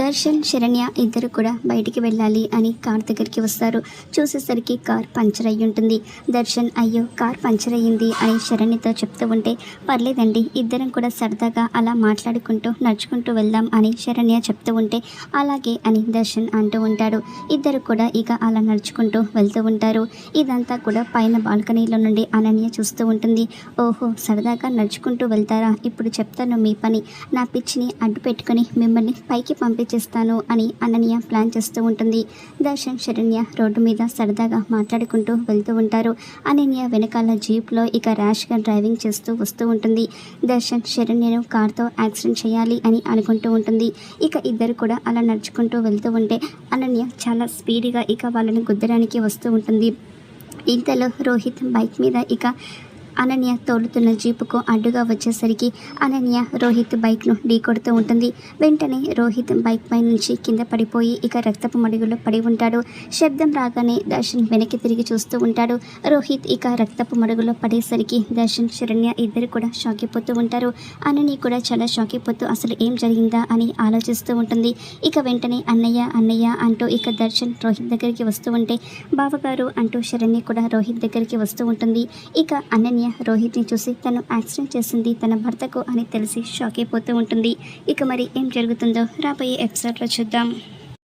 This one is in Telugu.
దర్శన్ శరణ్య ఇద్దరు కూడా బయటికి వెళ్ళాలి అని కార్ దగ్గరికి వస్తారు. చూసేసరికి కార్ పంచర్ అయ్యి ఉంటుంది. దర్శన్ అయ్యో కార్ పంచర్ అయ్యింది అని శరణ్యతో చెప్తూ ఉంటే పర్లేదండి ఇద్దరం కూడా సరదాగా అలా మాట్లాడుకుంటూ నడుచుకుంటూ వెళ్దాం అని శరణ్య చెప్తూ ఉంటే అలాగే అని దర్శన్ అంటూ ఉంటాడు. ఇద్దరు కూడా ఇక అలా నడుచుకుంటూ వెళ్తూ ఉంటారు. ఇదంతా కూడా పైన బాల్కనీలో నుండి అనన్య చూస్తూ ఉంటుంది. ఓహో సరదాగా నడుచుకుంటూ వెళ్తారా? ఇప్పుడు చెప్తాను మీ పని. నా పిచ్చిని అడ్డు పెట్టుకొని మిమ్మల్ని పైకి పంపి చేస్తాను అని అనన్య ప్లాన్ చేస్తూ ఉంటుంది. దర్శన్ శరణ్య రోడ్డు మీద సరదాగా మాట్లాడుకుంటూ వెళ్తూ ఉంటారు. అనన్య వెనకాల జీప్లో ఇక ర్యాష్గా డ్రైవింగ్ చేస్తూ వస్తూ ఉంటుంది. దర్శన్ శరణ్యను కార్తో యాక్సిడెంట్ చేయాలి అని అనుకుంటూ ఉంటుంది. ఇక ఇద్దరు కూడా అలా నడుచుకుంటూ వెళ్తూ ఉంటే అనన్య చాలా స్పీడ్గా ఇక వాళ్ళని గుద్దడానికి వస్తూ ఉంటుంది. ఇంతలో రోహిత్ బైక్ మీద ఇక అనన్య తోలుతున్న జీపుకు అడ్డుగా వచ్చేసరికి అనన్య రోహిత్ బైక్ను ఢీకొడుతూ ఉంటుంది. వెంటనే రోహిత్ బైక్ పై నుంచి కింద పడిపోయి ఇక రక్తపు మడుగులో పడి ఉంటాడు. శబ్దం రాగానే దర్శన్ వెనక్కి తిరిగి చూస్తూ ఉంటాడు. రోహిత్ ఇక రక్తపు మడుగులో పడేసరికి దర్శన్ శరణ్య ఇద్దరు కూడా షాక్ అయిపోతూ ఉంటారు. అనన్య కూడా చాలా షాక్ అయిపోతూ అసలు ఏం జరిగిందా అని ఆలోచిస్తూ ఉంటుంది. ఇక వెంటనే అన్నయ్య అన్నయ్య అంటూ ఇక దర్శన్ రోహిత్ దగ్గరికి వస్తూ ఉంటే బావగారు అంటూ శరణ్య కూడా రోహిత్ దగ్గరికి వస్తూ ఉంటుంది. ఇక అనన్య రోహిత్ని చూసి తను యాక్సిడెంట్ చేసింది తన భర్తకు అని తెలిసి షాక్ అయిపోతూ ఉంటుంది. ఇక మరి ఏం జరుగుతుందో రాబోయే ఎపిసోడ్లో చూద్దాం.